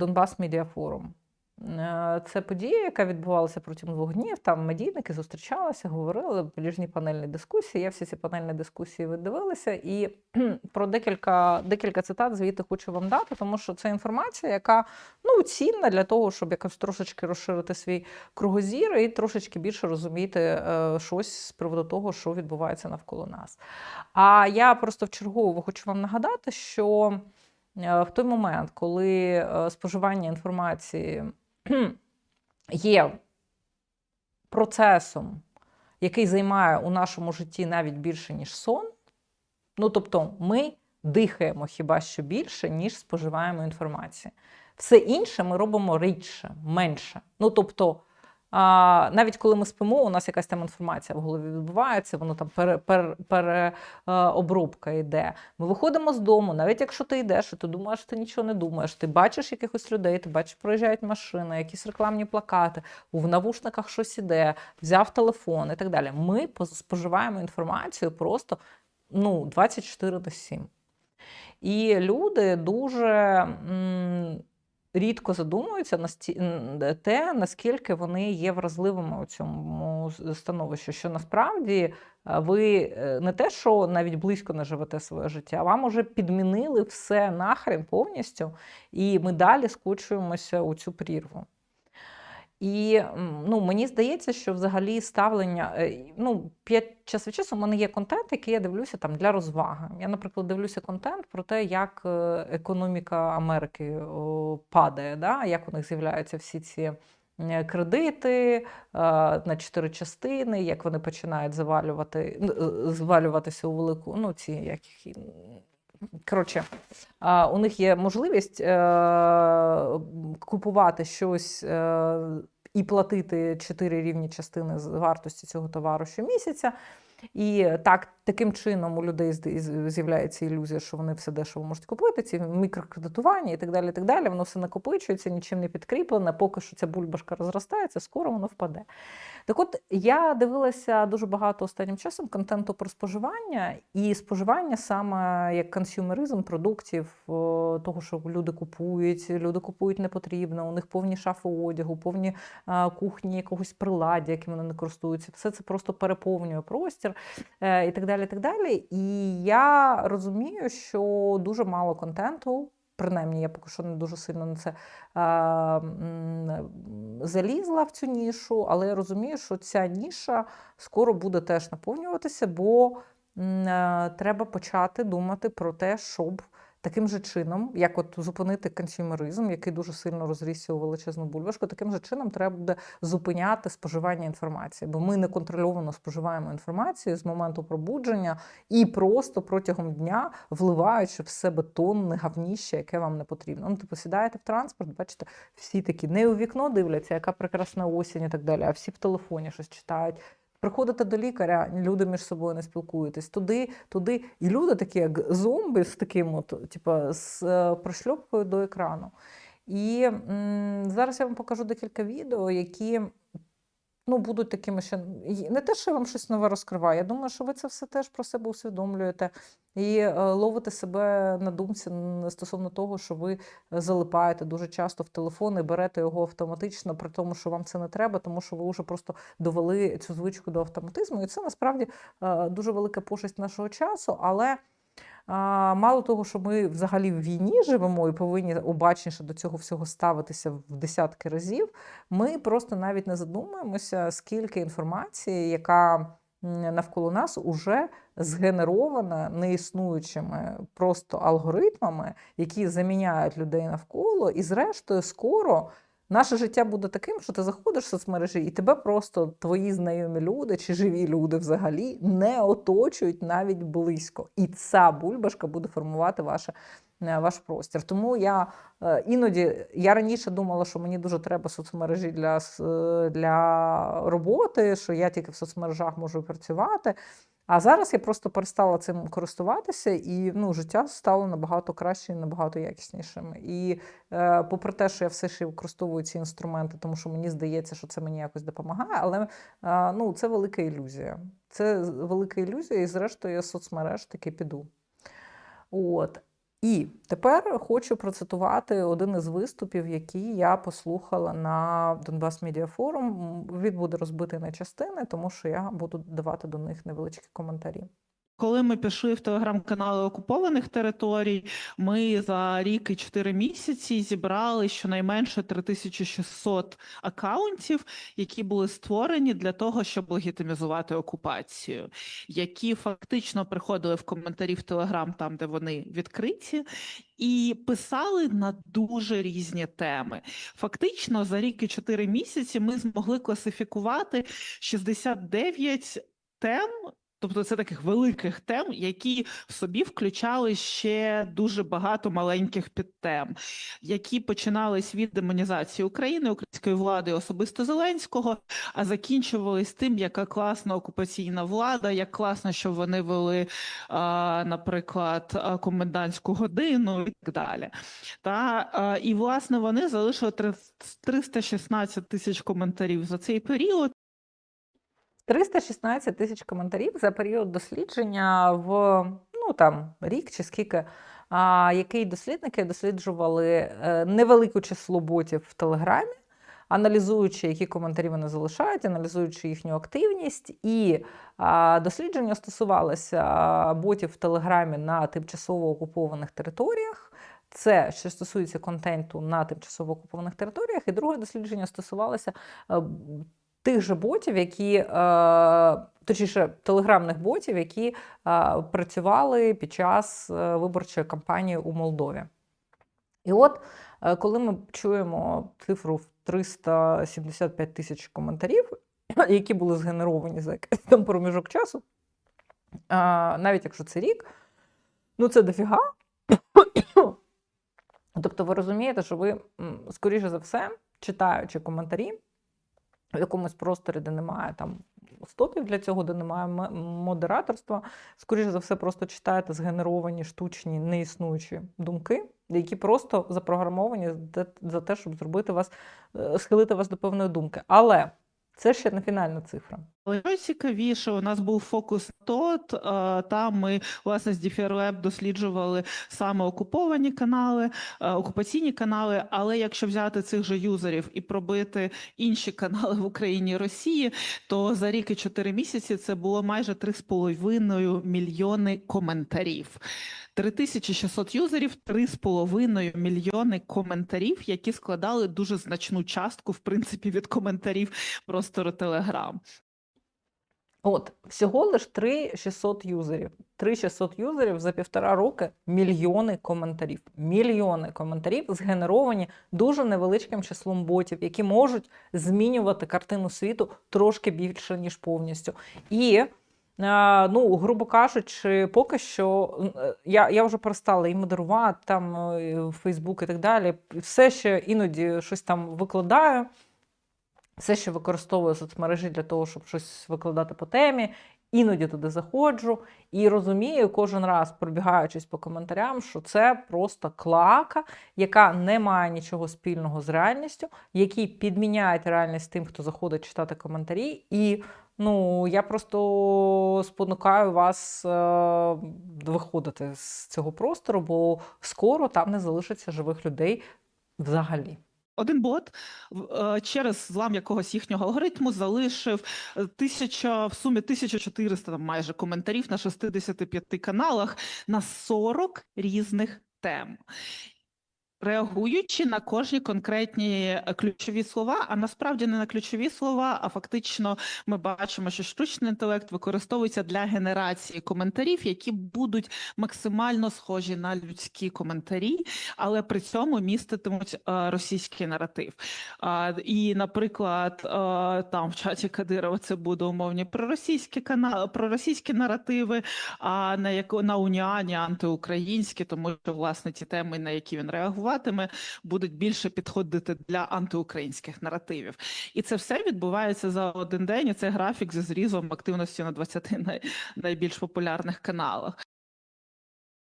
Донбас Медіа Форум. Е, Це подія, яка відбувалася протягом двох днів. Там медійники зустрічалися, говорили поліжні панельні дискусії. Я всі ці панельні дискусії видивилася, і про декілька, декілька цитат звідти хочу вам дати, тому що це інформація, яка ну, цінна для того, щоб якось трошечки розширити свій кругозір і трошечки більше розуміти е, щось з приводу того, що відбувається навколо нас. А я просто вчергово хочу вам нагадати, що в той момент, коли е, споживання інформації є процесом, який займає у нашому житті навіть більше, ніж сон, ну тобто ми дихаємо хіба що більше, ніж споживаємо інформацію. Все інше ми робимо рідше, менше. Ну тобто, а, навіть коли ми спимо, у нас якась там інформація в голові відбувається, воно там переобробка пере, е, йде. Ми виходимо з дому, навіть якщо ти йдеш, і ти думаєш, ти нічого не думаєш. Ти бачиш якихось людей, ти бачиш, проїжджають машини, якісь рекламні плакати, в навушниках щось іде, взяв телефон і так далі. Ми споживаємо інформацію просто ну, 24 на 7. І люди дуже м, рідко задумуються на те, наскільки вони є вразливими у цьому становищі. Що насправді е, ви е, не те, що навіть близько не живете своє життя, а вам уже підмінили все нахрен повністю, і ми далі скочуємося у цю прірву. І ну, мені здається, що взагалі ставлення, е, ну, п'ять час від часу в мене є контент, який я дивлюся там для розваги. Я, наприклад, дивлюся контент про те, як е, економіка Америки падає, да? як у них з'являються всі ці кредити е, на чотири частини, як вони починають завалювати, звалюватися у велику, ну, ці як їх. Коротше, у них є можливість е, купувати щось е, і платити чотири рівні частини з вартості цього товару щомісяця. І так, таким чином у людей з'являється ілюзія, що вони все дешево можуть купити, ці мікрокредитування і так далі. і так далі. Воно все накопичується, нічим не підкріплене. Поки що ця бульбашка розростається, скоро воно впаде. Так от я дивилася дуже багато останнім часом контенту про споживання, і споживання саме як консюмеризм продуктів, того, що люди купують, люди купують непотрібно, у них повні шафи одягу, повні кухні якогось приладдя, яким вони не користуються. Все це просто переповнює простір е, і так далі. І так далі. І я розумію, що дуже мало контенту. Принаймні, я поки що не дуже сильно на це е, залізла в цю нішу, але я розумію, що ця ніша скоро буде теж наповнюватися, бо е, треба почати думати про те, щоб таким же чином, як от зупинити консюмеризм, який дуже сильно розрісся у величезну бульбашку, таким же чином треба буде зупиняти споживання інформації, бо ми неконтрольовано споживаємо інформацію з моменту пробудження і просто протягом дня вливаючи в себе тонни гавніща, яке вам не потрібно. Ну, типу, сідаєте в транспорт, бачите, всі такі не у вікно дивляться, яка прекрасна осінь і так далі, а всі в телефоні щось читають. Приходите до лікаря, люди між собою не спілкуєтесь, туди, туди. І люди такі, як зомби з таким, от, типу, з е, прошльопкою до екрану. І м, зараз я вам покажу декілька відео, які ну, будуть такими ще не те, що я вам щось нове розкриваю. Я думаю, що ви це все теж про себе усвідомлюєте і е, ловите себе на думці стосовно того, що ви залипаєте дуже часто в телефон і берете його автоматично, при тому, що вам це не треба, тому що ви вже просто довели цю звичку до автоматизму. І це насправді е, дуже велика пошесть нашого часу, але. Мало того, що ми взагалі в війні живемо і повинні обачніше до цього всього ставитися в десятки разів, ми просто навіть не задумуємося, скільки інформації, яка навколо нас уже згенерована неіснуючими просто алгоритмами, які заміняють людей навколо, і зрештою скоро. Наше життя буде таким, що ти заходиш в соцмережі, і тебе просто твої знайомі люди чи живі люди взагалі не оточують навіть близько. І ця бульбашка буде формувати ваше, е, ваш простір. Тому я е, іноді я раніше думала, що мені дуже треба соцмережі для, е, для роботи, що я тільки в соцмережах можу працювати. А зараз я просто перестала цим користуватися, і ну, життя стало набагато краще і набагато якіснішим. І е, попри те, що я все ще використовую ці інструменти, тому що мені здається, що це мені якось допомагає, але е, ну, це велика ілюзія. Це велика ілюзія, і зрештою я соцмереж таки піду. От. І тепер хочу процитувати один із виступів, який я послухала на Донбас Медіа Форум. Він буде розбитий на частини, тому що я буду давати до них невеличкі коментарі. Коли ми пішли в телеграм-канали окупованих територій, ми за рік і 4 місяці зібрали щонайменше 3600 акаунтів, які були створені для того, щоб легітимізувати окупацію, які фактично приходили в коментарі в Телеграм, там де вони відкриті, і писали на дуже різні теми. Фактично, за рік і 4 місяці ми змогли класифікувати 69 тем. Тобто це таких великих тем, які в собі включали ще дуже багато маленьких підтем, які починались від демонізації України, української влади, особисто Зеленського, а закінчувались тим, яка класна окупаційна влада, як класно, що вони вели, наприклад, комендантську годину і так далі. Та і власне вони залишили 316 тисяч коментарів за цей період. 316 тисяч коментарів за період дослідження в ну там рік чи скільки. А, який дослідники досліджували е, невелике число ботів в Телеграмі, аналізуючи, які коментарі вони залишають, аналізуючи їхню активність. І а, дослідження стосувалося ботів в Телеграмі на тимчасово окупованих територіях. Це що стосується контенту на тимчасово окупованих територіях, і друге дослідження стосувалося е, тих же ботів, які е, точніше телеграмних ботів, які е, працювали під час е, виборчої кампанії у Молдові. І от коли ми чуємо цифру в 375 тисяч коментарів, які були згенеровані за якийсь там проміжок часу, навіть якщо це рік, ну це дофіга. Тобто ви розумієте, що ви, скоріше за все, читаючи коментарі, в якомусь просторі, де немає там стопів для цього, де немає модераторства, скоріше за все, просто читаєте згенеровані штучні неіснуючі думки, які просто запрограмовані за- те, щоб зробити вас, е, схилити вас до певної думки. Але це ще не фінальна цифра. Але цікавіше, у нас був фокус ТОТ. е, Там ми власне з DFR досліджували саме окуповані канали, е, окупаційні канали. Але якщо взяти цих же юзерів і пробити інші канали в Україні і Росії, то за рік і 4 місяці це було майже 3,5 мільйони коментарів. 3600 юзерів, 3,5 мільйони коментарів, які складали дуже значну частку, в принципі, від коментарів простору Телеграм. От, всього лиш 3600 юзерів. 3600 юзерів за півтора роки мільйони коментарів. Мільйони коментарів згенеровані дуже невеличким числом ботів, які можуть змінювати картину світу трошки більше, ніж повністю. І, ну, грубо кажучи, поки що е, я, я вже перестала і модерувати там е, в Фейсбук і так далі. Все ще іноді щось там викладаю все ще використовую соцмережі для того, щоб щось викладати по темі. Іноді туди заходжу і розумію кожен раз, пробігаючись по коментарям, що це просто клака, яка не має нічого спільного з реальністю, які підміняють реальність тим, хто заходить читати коментарі. І ну, я просто спонукаю вас е- виходити з цього простору, бо скоро там не залишиться живих людей взагалі. Один бот е, через злам якогось їхнього алгоритму залишив е, тисяча в сумі 1400 там майже коментарів на 65 каналах на 40 різних тем. Реагуючи на кожні конкретні е, ключові слова, а насправді не на ключові слова, а фактично ми бачимо, що штучний інтелект використовується для генерації коментарів, які будуть максимально схожі на людські коментарі, але при цьому міститимуть е, російський наратив. І, наприклад, е, там в чаті Кадирова це буде умовні проросійські канали, проросійські наративи, а на яко на уніані антиукраїнські, тому що власне ті теми, на які він реагуватиме, будуть більше підходити для антиукраїнських наративів. І це все відбувається за один день. І це графік зі зрізом активності на 20 най, найбільш популярних каналах.